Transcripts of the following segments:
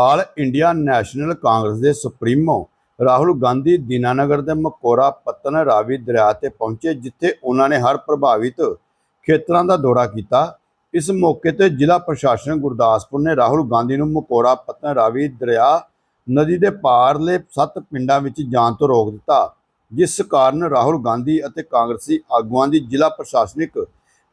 All India national Congress ਦੇ supremo Rahul Gandhi Dinanagar ਦੇ ਮਕੋਰਾ ਪਤਨ ਰਾਵੀ ਦਰਿਆ ਤੇ ਪਹੁੰਚੇ, ਜਿੱਥੇ ਉਹਨਾਂ ਨੇ ਹਰ ਪ੍ਰਭਾਵਿਤ ਖੇਤਰਾਂ ਦਾ ਦੌਰਾ ਕੀਤਾ। ਇਸ ਮੌਕੇ ਤੇ ਜ਼ਿਲ੍ਹਾ ਪ੍ਰਸ਼ਾਸਨ ਗੁਰਦਾਸਪੁਰ ਨੇ ਰਾਹੁਲ ਗਾਂਧੀ ਨੂੰ ਮਕੋਰਾ ਪਤਨ ਰਾਵੀ ਦਰਿਆ ਨਦੀ ਦੇ ਪਾਰਲੇ ਸੱਤ ਪਿੰਡਾਂ ਵਿੱਚ ਜਾਣ ਤੋਂ ਰੋਕ ਦਿੱਤਾ, ਜਿਸ ਕਾਰਨ ਰਾਹੁਲ ਗਾਂਧੀ ਅਤੇ ਕਾਂਗਰਸੀ ਆਗੂਆਂ ਦੀ ਜ਼ਿਲ੍ਹਾ ਪ੍ਰਸ਼ਾਸਨਿਕ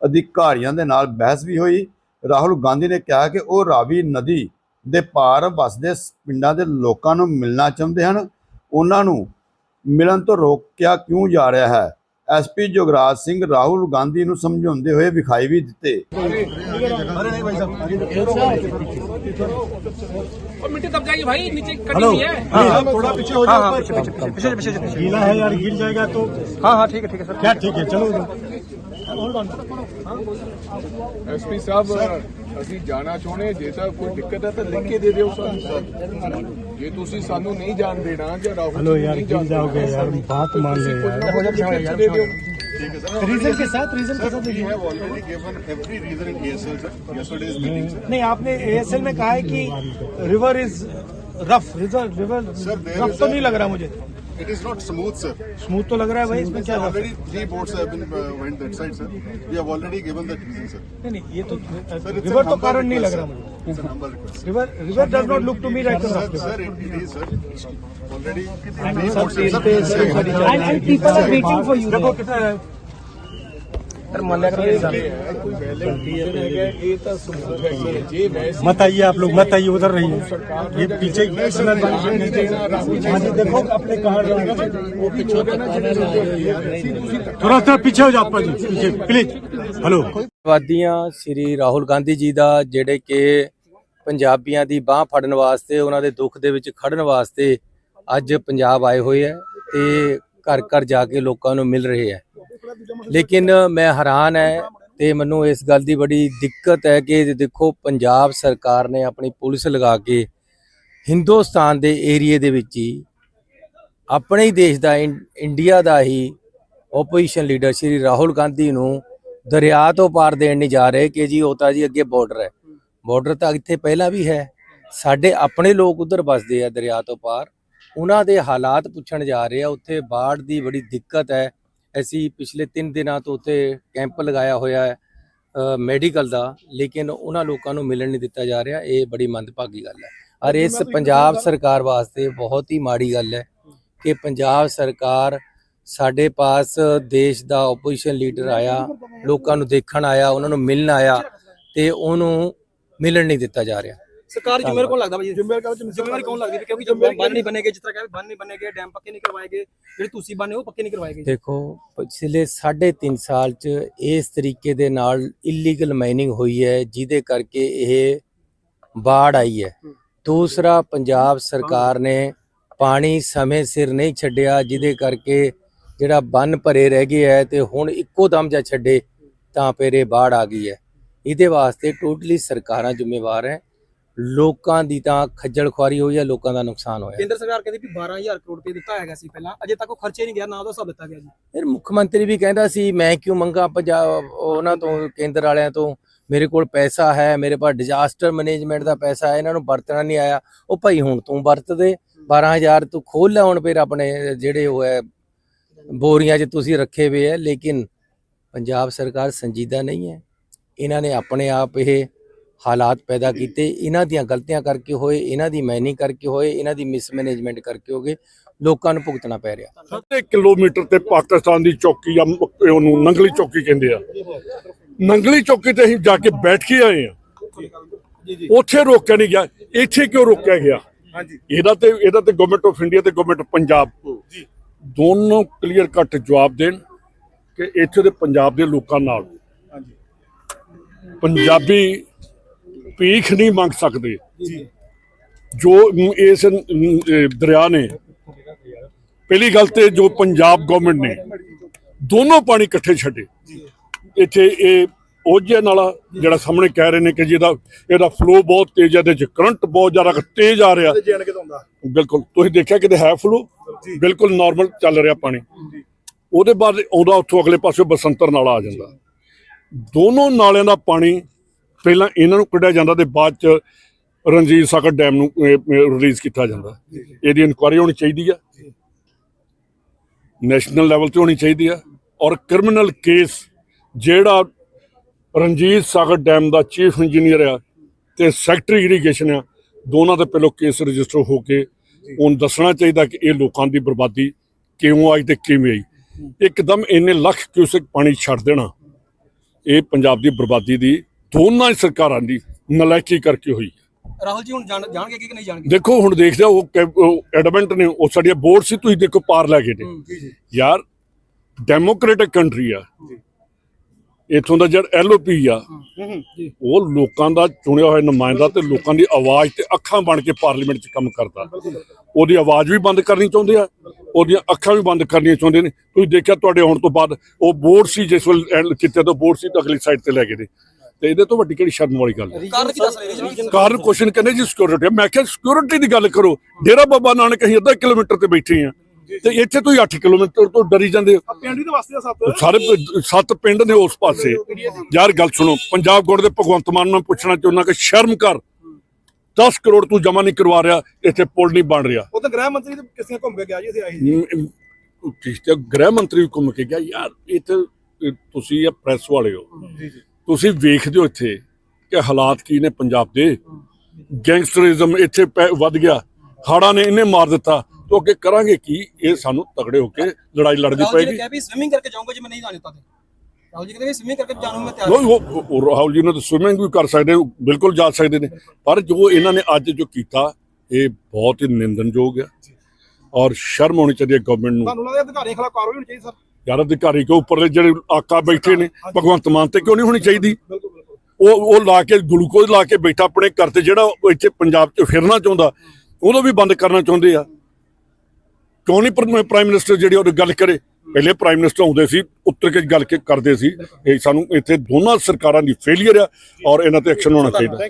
ਅਧਿਕਾਰੀਆਂ ਦੇ ਨਾਲ ਬਹਿਸ ਵੀ ਹੋਈ। ਰਾਹੁਲ ਗਾਂਧੀ ਨੇ ਕਿਹਾ ਕਿ ਉਹ ਰਾਵੀ ਨਦੀ ਦੇ ਪਾਰ ਵਸਦੇ ਸ- ਪਿੰਡਾਂ ਦੇ ਲੋਕਾਂ ਨੂੰ ਮਿਲਣਾ ਚਾਹੁੰਦੇ ਹਨ ਉਹਨਾਂ ਨੂੰ ਮਿਲਣ ਤੋਂ ਰੋਕਿਆ ਕਿਉਂ ਜਾ ਰਿਹਾ ਹੈ ਐਸਪੀ ਜੋਗਰਾਜ ਸਿੰਘ ਰਾਹੁਲ ਗਾਂਧੀ ਨੂੰ ਸਮਝਾਉਂਦੇ ਹੋਏ ਵਿਖਾਈ ਵੀ ਦਿੱਤੇ और मिट्टी दब जाएगी भाई नीचे कटी हुई है हाँ थोड़ा पीछे हो हाँ जाओ हाँ पीछे पीछे पीछे पीछे पीछे गीला है यार गिर जाएगा तो हाँ हाँ ठीक है ठीक है सर क्या ठीक है चलो उधर। ਐਸਪੀ ਸਾਹਿਬ ਅਸੀਂ ਜਾਣਾ ਚਾਹੁੰਦੇ ਜੇ ਤਾਂ ਕੋਈ ਦਿੱਕਤ ਹੈ ਤਾਂ ਲਿਖ ਕੇ ਦੇ ਦਿਓ ਸਾਨੂੰ ਜੇ ਤੁਸੀਂ ਸਾਨੂੰ ਨਹੀਂ ਜਾਣ ਦੇਣਾ ਜਾਂ ਰਾਹੁਲ ਹਲੋ ਯਾਰ ਜਿੰਦ ਹੋ ਗਏ ਯਾਰ ਬਾਤ ਮੰਨ ਲੈ ਯਾਰ ਹੋ ਜਾ ਯਾਰ ठीक है सर रीजन के साथ रीजन के साथ है already given every reason in ASL yesterday's meeting sir नहीं आपने एएसएल में कहा है कि river is rough river river rough तो नहीं लग रहा मुझे It is not smooth sir. Smooth तो लग रहा है भाई इसमें क्या रफ है? Already three boats have been uh, went that side sir. We have already given that reason sir. नहीं नहीं ये तो Sir, it's a रिवर तो humble कारण नहीं request, लग रहा sir. मुझे It's a humble request. River river does not look to me like Sir, rough sir, it, it is sir. Already And three boats sir, have been sir, sir. and, and people are waiting for you देखो कितना है sir मान लिया करो ये साल। ਕੋਈ valid reason ਹੈਗਾ ਇਹ ਤਾਂ ਸਮੂਹ ਹੈ ਜੇ ਵੈਸੇ मत आइए आप लोग मत आइए उधर रहिए ये पीछे हाँ जी देखो अपने कहा वो पीछे थोड़ा सा पीछे हो जाओ जी पीछे प्लीज हेलो ਵਾਦੀਆਂ ਸ੍ਰੀ ਰਾਹੁਲ ਗਾਂਧੀ ਜੀ ਦਾ ਜਿਹੜੇ ਕਿ ਪੰਜਾਬੀਆਂ ਦੀ ਬਾਹ ਫੜਨ ਵਾਸਤੇ ਉਹਨਾਂ ਦੇ ਦੁੱਖ ਦੇ ਵਿੱਚ ਖੜਨ ਵਾਸਤੇ ਅੱਜ ਪੰਜਾਬ ਆਏ ਹੋਏ ਹੈ ਤੇ ਘਰ ਘਰ ਜਾ ਕੇ ਲੋਕਾਂ ਨੂੰ ਮਿਲ ਰਹੇ ਹੈ। ਲੇਕਿਨ ਮੈਂ ਹੈਰਾਨ ਹੈ ਤੇ ਮੈਨੂੰ ਇਸ ਗੱਲ ਦੀ ਬੜੀ ਦਿੱਕਤ ਹੈ ਕਿ ਦੇਖੋ ਪੰਜਾਬ ਸਰਕਾਰ ਨੇ ਆਪਣੀ ਪੁਲਿਸ ਲਗਾ ਕੇ ਹਿੰਦੁਸਤਾਨ ਦੇ ਏਰੀਏ ਦੇ ਵਿੱਚ ਹੀ ਆਪਣੇ ਹੀ ਦੇਸ਼ ਦਾ ਇੰ- ਇੰਡੀਆ ਦਾ ਹੀ ਓਪੋਜੀਸ਼ਨ ਲੀਡਰ ਸ਼੍ਰੀ ਰਾਹੁਲ ਗਾਂਧੀ ਨੂੰ ਦਰਿਆ ਤੋਂ ਪਾਰ ਦੇਣ ਨਹੀਂ ਜਾ ਰਹੇ ਕਿ ਜੀ ਉਹ ਤਾਂ ਜੀ ਅੱਗੇ ਬਾਰਡਰ ਹੈ। ਬਾਰਡਰ ਤਾਂ ਇੱਥੇ ਪਹਿਲਾਂ ਵੀ ਹੈ। ਸਾਡੇ ਆਪਣੇ ਲੋਕ ਉਧਰ ਵੱਸਦੇ ਆ ਦਰਿਆ ਤੋਂ ਪਾਰ। ਉਹਨਾਂ ਦੇ ਹਾਲਾਤ ਪੁੱਛਣ ਜਾ ਰਹੇ ਆ। ਉੱਥੇ ਬਾੜ ਦੀ ਬੜੀ ਦਿੱਕਤ ਹੈ। ਅਸੀਂ ਪਿਛਲੇ 3 ਦਿਨਾਂ ਤੋਂ ਉੱਥੇ ਕੈਂਪ ਲਗਾਇਆ ਹੋਇਆ ਹੈ ਮੈਡੀਕਲ ਦਾ ਲੇਕਿਨ ਉਹਨਾਂ ਲੋਕਾਂ ਨੂੰ ਮਿਲਣ ਨਹੀਂ ਦਿੱਤਾ ਜਾ ਰਿਹਾ। ਇਹ ਬੜੀ ਮੰਦਭਾਗੀ ਗੱਲ ਹੈ। ਔਰ ਇਸ ਪੰਜਾਬ ਸਰਕਾਰ ਵਾਸਤੇ ਬਹੁਤ ਹੀ ਮਾੜੀ ਗੱਲ ਹੈ ਕਿ ਪੰਜਾਬ ਸਰਕਾਰ ਸਾਡੇ ਪਾਸ ਦੇਸ਼ ਦਾ ਆਪੋਜੀਸ਼ਨ ਲੀਡਰ ਆਇਆ ਲੋਕਾਂ ਨੂੰ ਦੇਖਣ ਆਇਆ ਉਹਨਾਂ ਨੂੰ ਮਿਲਣ ਆਇਆ ਤੇ ਉਹਨੂੰ ਮਿਲਣ ਨਹੀਂ ਦਿੱਤਾ ਜਾ ਰਿਹਾ। ਸਰਕਾਰ ਜ਼ਿੰਮੇਵਾਰ ਕੌਣ ਲੱਗਦਾ ਭਾਜੀ ਜ਼ਿੰਮੇਵਾਰ ਕੌਣ ਜ਼ਿੰਮੇਵਾਰ ਕੌਣ ਲੱਗਦੀ ਕਿਉਂਕਿ ਜੋ ਬੰਨ ਨਹੀਂ ਬਣੇਗੇ ਜਿਸ ਤਰ੍ਹਾਂ ਬੰਨ ਨਹੀਂ ਬਣੇਗੇ ਡੈਮ ਪੱਕੇ ਨਹੀਂ ਕਰਵਾਏਗੇ ਜਿਹੜੇ ਤੁਸੀਂ ਬੰਨੇ ਉਹ ਪੱਕੇ ਨਹੀਂ ਕਰਵਾਏਗੇ ਦੇਖੋ ਪਿਛਲੇ 3.5 ਸਾਲ ਚ ਇਸ ਤਰੀਕੇ ਦੇ ਨਾਲ ਇਲੀਗਲ ਮਾਈਨਿੰਗ ਹੋਈ ਹੈ ਜਿਹਦੇ ਕਰਕੇ ਇਹ ਬਾੜ ਆਈ ਹੈ। ਦੂਸਰਾ ਪੰਜਾਬ ਸਰਕਾਰ ਨੇ ਪਾਣੀ ਸਮੇਂ ਸਿਰ ਨਹੀਂ ਛੱਡਿਆ ਜਿਹਦੇ ਕਰਕੇ ਜਿਹੜਾ ਬੰਨ ਭਰੇ ਰਹਿ ਗਿਆ ਹੈ ਤੇ ਹੁਣ ਇੱਕੋ ਦਮ ਜਾ ਛੱਡੇ ਤਾਂ ਫੇਰੇ ਬਾੜ ਆ ਗਈ ਹੈ। ਇਹਦੇ ਵਾਸਤੇ ਟੋਟਲੀ ਸਰਕਾਰਾਂ ਜ਼ਿੰਮੇਵਾਰ ਹੈ। ਲੋਕਾਂ ਦੀ ਤਾਂ ਖੱਜਲ ਖੁਆਰੀ ਹੋਈ ਹੈ ਲੋਕਾਂ ਦਾ ਨੁਕਸਾਨ ਹੋਇਆ। ਕੇਂਦਰ ਸਰਕਾਰ ਕਹਿੰਦੀ ਵੀ 12000 ਕਰੋੜ ਰੁਪਏ ਦਿੱਤਾ ਹੈਗਾ ਸੀ ਪਹਿਲਾਂ ਅਜੇ ਤੱਕ ਉਹ ਖਰਚੇ ਨਹੀਂ ਗਿਆ ਨਾ ਉਹਦਾ ਹਿਸਾਬ ਦਿੱਤਾ ਗਿਆ ਜੀ। ਫਿਰ ਮੁੱਖ ਮੰਤਰੀ ਵੀ ਕਹਿੰਦਾ ਸੀ ਮੈਂ ਕਿਉਂ ਮੰਗਾ ਪੰਜਾਬ ਉਹਨਾਂ ਤੋਂ ਕੇਂਦਰ ਵਾਲਿਆਂ ਤੋਂ ਮੇਰੇ ਕੋਲ ਪੈਸਾ ਹੈ ਮੇਰੇ ਪਾਸ ਡਿਜ਼ਾਸਟਰ ਮੈਨੇਜਮੈਂਟ ਦਾ ਪੈਸਾ ਹੈ ਇਹਨਾਂ ਨੂੰ ਵਰਤਣਾ ਨਹੀਂ ਆਇਆ। ਉਹ ਭਾਈ ਹੁਣ ਤੂੰ ਵਰਤ ਦੇ 12000 ਤੂੰ ਖੋਲ ਲੈ ਹੁਣ ਫਿਰ ਆਪਣੇ ਜਿਹੜੇ ਉਹ ਹੈ ਬੋਰੀਆਂ 'ਚ ਤੁਸੀਂ ਰੱਖੇ ਹੋਏ ਹੈ ਲੇਕਿਨ ਪੰਜਾਬ ਸਰਕਾਰ ਸੰਜੀਦਾ ਨਹੀਂ ਹੈ। ਇਹਨਾਂ ਨੇ ਆਪਣੇ ਆਪ ਇਹ ਹਾਲਾਤ ਪੈਦਾ ਕੀਤੇ, ਇਹਨਾਂ ਦੀਆਂ ਗਲਤੀਆਂ ਕਰਕੇ ਹੋਏ, ਇਹਨਾਂ ਦੀ ਮੈਨਿੰਗ ਕਰਕੇ ਹੋਏ, ਇਹਨਾਂ ਦੀ ਮਿਸਮੈਨੇਜਮੈਂਟ ਕਰਕੇ ਹੋਗੇ ਲੋਕਾਂ ਨੂੰ ਭੁਗਤਣਾ ਪੈ ਰਿਹਾ। ਸੱਤੇ ਕਿਲੋਮੀਟਰ ਤੇ ਪਾਕਿਸਤਾਨ ਦੀ ਚੌਕੀ ਆ ਉਹਨੂੰ ਨੰਗਲੀ ਚੌਕੀ ਕਹਿੰਦੇ ਆ। ਨੰਗਲੀ ਚੌਕੀ ਤੇ ਅਸੀਂ ਜਾ ਕੇ ਬੈਠ ਕੇ ਆਏ ਆ। ਉੱਥੇ ਰੋਕਿਆ ਨਹੀਂ ਗਿਆ। ਇੱਥੇ ਕਿਉਂ ਰੋਕਿਆ ਗਿਆ? ਇਹਦਾ ਤੇ ਇਹਦਾ ਤੇ ਗਵਰਨਮੈਂਟ ਆਫ ਇੰਡੀਆ ਤੇ ਗਵਰਨਮੈਂਟ ਪੰਜਾਬ। ਦੋਨੋਂ ਕਲੀਅਰ ਕੱਟ ਜਵਾਬ ਦੇਣ ਕਿ ਇੱਥੇ ਦੇ ਪੰਜਾਬ ਦੇ ਲੋਕਾਂ ਨਾਲ। ਪੰਜਾਬੀ ਭੀਖ ਨਹੀਂ ਮੰਗ ਸਕਦੇ। ਜੋ। ਇਸ ਦਰਿਆ ਨੇ ਪਹਿਲੀ ਗੱਲ ਤੇ ਜੋ ਪੰਜਾਬ ਗਵਰਨਮੈਂਟ ਨੇ ਦੋਨੋਂ ਪਾਣੀ ਇਕੱਠੇ ਛੱਡੇ। ਇੱਥੇ ਇਹ ਉਹਜੇ ਨਾਲਾ ਜਿਹੜਾ ਸਾਹਮਣੇ ਕਹਿ ਰਹੇ ਨੇ ਕਿ ਜਿਹਦਾ ਇਹਦਾ ਫਲੋ ਬਹੁਤ ਤੇਜ਼ ਹੈ ਇਹਦੇ ਚ ਕਰੰਟ ਬਹੁਤ ਜ਼ਿਆਦਾ ਤੇਜ਼ ਆ ਰਿਹਾ। ਬਿਲਕੁਲ ਤੁਸੀਂ ਦੇਖਿਆ ਕਿਤੇ ਹੈ ਫਲੋ ਬਿਲਕੁਲ ਨਾਰਮਲ ਚੱਲ ਰਿਹਾ ਪਾਣੀ। ਉਹਦੇ ਬਾਅਦ ਆਉਂਦਾ ਉੱਥੋਂ ਅਗਲੇ ਪਾਸੇ ਬਸੰਤਰ ਨਾਲਾ ਆ ਜਾਂਦਾ। ਦੋਨੋਂ ਨਾਲਿਆਂ ਦਾ ਪਾਣੀ ਪਹਿਲਾਂ ਇਹਨਾਂ ਨੂੰ ਕੱਢਿਆ ਜਾਂਦਾ ਤੇ ਬਾਅਦ ਚ ਰਣਜੀਤ ਸਾਗਰ ਡੈਮ ਨੂੰ ਰਿਲੀਜ਼ ਕੀਤਾ ਜਾਂਦਾ। ਇਹਦੀ ਇਨਕੁਆਇਰੀ ਹੋਣੀ ਚਾਹੀਦੀ ਆ। ਨੈਸ਼ਨਲ ਲੈਵਲ ਤੇ ਹੋਣੀ ਚਾਹੀਦੀ ਆ। ਔਰ ਕ੍ਰਿਮੀਨਲ ਕੇਸ ਜਿਹੜਾ ਰਣਜੀਤ ਸਾਗਰ ਡੈਮ ਦਾ ਚੀਫ ਇੰਜੀਨੀਅਰ ਆ ਤੇ ਸੈਕਟਰੀ ਇਰੀਗੇਸ਼ਨ ਆ ਦੋਨਾਂ ਦੇ ਪਹਿਲੋਂ ਕੇਸ ਰਜਿਸਟਰ ਹੋ ਕੇ ਉਹਨੂੰ ਦੱਸਣਾ ਚਾਹੀਦਾ ਕਿ ਇਹ ਲੋਕਾਂ ਦੀ ਬਰਬਾਦੀ ਕਿਉਂ ਆਈ ਤੇ ਕਿਵੇਂ ਆਈ। ਇੱਕਦਮ ਇੰਨੇ ਲੱਖ ਕਿਊਸਕ ਪਾਣੀ ਛੱਡ ਦੇਣਾ। ਇਹ ਪੰਜਾਬ ਦੀ ਬਰਬਾਦੀ ਦੀ ਦੋਨਾਂ ਹੀ ਸਰਕਾਰਾਂ ਦੀ ਨਲਾਇਕੀ ਕਰਕੇ ਹੋਈ ਹੈ। ਰਾਹੁਲ ਜੀ ਹੁਣ ਜਾਣ ਜਾਣਗੇ ਕਿ ਨਹੀਂ ਜਾਣਗੇ? ਦੇਖੋ ਹੁਣ ਦੇਖਦੇ ਆ ਉਹ ਐਡਮੈਂਟ ਨੇ ਉਹ ਸਾਡੀਆਂ ਬੋਰਡ ਸੀ ਤੁਸੀਂ ਦੇਖੋ ਪਾਰ ਲੈ ਗਏ ਨੇ। ਯਾਰ ਡੈਮੋਕ੍ਰੈਟਿਕ ਕੰਟਰੀ ਆ। ਇਥੋਂ ਦਾ ਜਿਹੜਾ ਐਲਓਪੀ ਆ ਉਹ ਲੋਕਾਂ ਦਾ ਚੁਣਿਆ ਹੋਇਆ ਨੁਮਾਇੰਦਾ ਤੇ ਲੋਕਾਂ ਦੀ ਆਵਾਜ਼ ਤੇ ਅੱਖਾਂ ਬਣ ਕੇ ਪਾਰਲੀਮੈਂਟ 'ਚ ਕੰਮ ਕਰਦਾ। ਉਹਦੀ ਆਵਾਜ਼ ਵੀ ਬੰਦ ਕਰਨੀ ਚਾਹੁੰਦੇ ਆ ਉਹਦੀਆਂ ਅੱਖਾਂ ਵੀ ਬੰਦ ਕਰਨੀਆਂ ਚਾਹੁੰਦੇ ਨੇ। ਤੁਸੀਂ ਦੇਖਿਆ ਤੁਹਾਡੇ ਆਉਣ ਤੋਂ ਬਾਅਦ ਉਹ ਬੋਰਡ ਸੀ ਜਿਸ ਵੇਲੇ ਕਿਤੇ ਤੋਂ ਬੋਰਡ ਸੀ ਤਾਂ ਅਗਲੀ ਸਾਈਡ ਤੇ ਲੈ ਗਏ ਨੇ। ਤੇ ਇਹਦੇ ਤੋਂ ਵੱਡੀ ਕਿਹੜੀ ਸ਼ਰਮ ਵਾਲੀ ਗੱਲ ਹੈ? ਕਾਰਨ ਕੀ ਦੱਸ ਰਹੇ? ਜੀ ਕਾਰਨ ਕੁਐਸਚਨ ਕਹਿੰਦੇ ਜੀ ਸਿਕਿਉਰਿਟੀ ਮੈਂ ਕਿਹਾ ਸਿਕਿਉਰਿਟੀ ਦੀ ਗੱਲ ਕਰੋ। ਡੇਰਾ ਬਾਬਾ ਨਾਨਕ ਅਸੀਂ ਅੱਧਾ ਕਿਲੋਮੀਟਰ ਤੇ ਬੈਠੇ ਆ ਤੇ ਇੱਥੇ ਤੁਸੀਂ 8 ਕਿਲੋਮੀਟਰ ਤੋਂ ਡਰੀ ਜਾਂਦੇ ਹੋ ਪਿੰਡ ਦੇ ਵਾਸਤੇ ਸੱਤ। ਸਾਰੇ ਸੱਤ ਪਿੰਡ ਨੇ ਉਸ ਪਾਸੇ। ਯਾਰ ਗੱਲ ਸੁਣੋ ਪੰਜਾਬ ਗੌਰ ਦੇ ਭਗਵੰਤ ਮਾਨ ਨੂੰ ਪੁੱਛਣਾ ਚਾਹੁੰਦਾ ਕਿ ਸ਼ਰਮ ਕਰ। 10 ਕਰੋੜ ਤੂੰ ਜਮਾ ਨਹੀਂ ਕਰਵਾ ਰਿਹਾ ਇੱਥੇ ਪੁਲ ਨਹੀਂ ਬਣ ਰਿਹਾ। ਉਹ ਤਾਂ ਗ੍ਰਹਿ ਮੰਤਰੀ ਤੇ ਕਿਸੇ ਘੁੰਮ ਕੇ ਗਿਆ ਜੀ ਇੱਥੇ ਆਈ ਠੀਕ ਤੇ ਗ੍ਰਹਿ ਮੰਤਰੀ ਘੁੰਮ ਕੇ ਗਿਆ। ਯਾਰ ਇੱਥੇ ਤੁਸੀਂ ਇਹ ਪ੍ਰੈਸ ਵਾਲੇ ਹੋ। ਤੁਸੀਂ ਵੇਖਦੇ ਹੋ ਇੱਥੇ ਕਿ ਹਾਲਾਤ ਕੀ ਨੇ ਪੰਜਾਬ ਦੇ। ਗੈਂਗਸਟਰਿਜ਼ਮ ਇੱਥੇ ਵੱਧ ਗਿਆ। ਹਾੜਾ ਨੇ ਇਹਨੇ ਮਾਰ ਦਿੱਤਾ। ਤੋਂ ਅੱਗੇ ਕਰਾਂਗੇ ਕੀ? ਇਹ ਸਾਨੂੰ ਤਗੜੇ ਹੋ ਕੇ ਲੜਾਈ ਲੜਨੀ ਪਏਗੀ। ਕਿਹਾ ਵੀ ਸਵਿਮਿੰਗ ਕਰਕੇ ਜਾਊਂਗਾ ਜੇ ਮੈਂ ਨਹੀਂ ਜਾਣ ਦਿੱਤਾ ਤੇ। ਰਾਹੁਲ ਜੀ ਕਹਿੰਦੇ ਵੀ ਸਵਿਮਿੰਗ ਕਰਕੇ ਜਾਣੂ ਮੈਂ ਤਿਆਰ ਰਾਹੁਲ ਜੀ ਨੇ ਤਾਂ ਸਵਿਮਿੰਗ ਵੀ ਕਰ ਸਕਦੇ ਬਿਲਕੁਲ ਜਾ ਸਕਦੇ ਨੇ। ਪਰ ਜੋ ਇਹਨਾਂ ਨੇ ਅੱਜ ਜੋ ਕੀਤਾ ਇਹ ਬਹੁਤ ਹੀ ਨਿੰਦਨਯੋਗ ਹੈ ਔਰ ਸ਼ਰਮ ਹੋਣੀ ਚਾਹੀਦੀ ਹੈ ਗਵਰਨਮੈਂਟ ਨੂੰ। ਤੁਹਾਨੂੰ ਲੱਗਦਾ ਅਧਿਕਾਰੀਆਂ ਖਿਲਾਫ ਕਾਰਵਾਈ ਹੋਣੀ ਚਾਹੀਦੀ ਸਰ? ਯਾਰ ਅਧਿਕਾਰੀ ਕੇ ਉੱਪਰਲੇ ਜਿਹੜੇ ਆਕਾ ਬੈਠੇ ਨੇ ਭਗਵੰਤ ਮਾਨ ਤੇ ਕਿਉਂ ਨਹੀਂ ਹੋਣੀ ਚਾਹੀਦੀ? ਉਹ ਉਹ ਲਾ ਕੇ ਗਲੂਕੋਜ਼ ਲਾ ਕੇ ਬੈਠਾ ਆਪਣੇ ਘਰ ਤੇ ਜਿਹੜਾ ਇੱਥੇ ਪੰਜਾਬ 'ਚ ਫਿਰਨਾ ਚਾਹੁੰਦਾ ਉਹਨੂੰ ਵੀ ਬੰਦ ਕਰਨਾ ਚਾਹੁੰਦੇ ਆ। ਕਿਉਂ ਨਹੀਂ ਪ੍ਰਾਈਮ ਮਿਨਿਸਟਰ ਜਿਹੜੀ ਉਹ ਗੱਲ ਕਰੇ? ਪਹਿਲੇ ਪ੍ਰਾਈਮ ਮਿਨਿਸਟਰ ਆਉਂਦੇ ਸੀ ਉੱਤਰ ਕੇ ਗੱਲ ਕੇ ਕਰਦੇ ਸੀ। ਇਹ ਸਾਨੂੰ ਇੱਥੇ ਦੋਨਾਂ ਸਰਕਾਰਾਂ ਦੀ ਫੇਲਿਅਰ ਆ ਔਰ ਇਹਨਾਂ ਤੇ ਐਕਸ਼ਨ ਹੋਣਾ ਚਾਹੀਦਾ।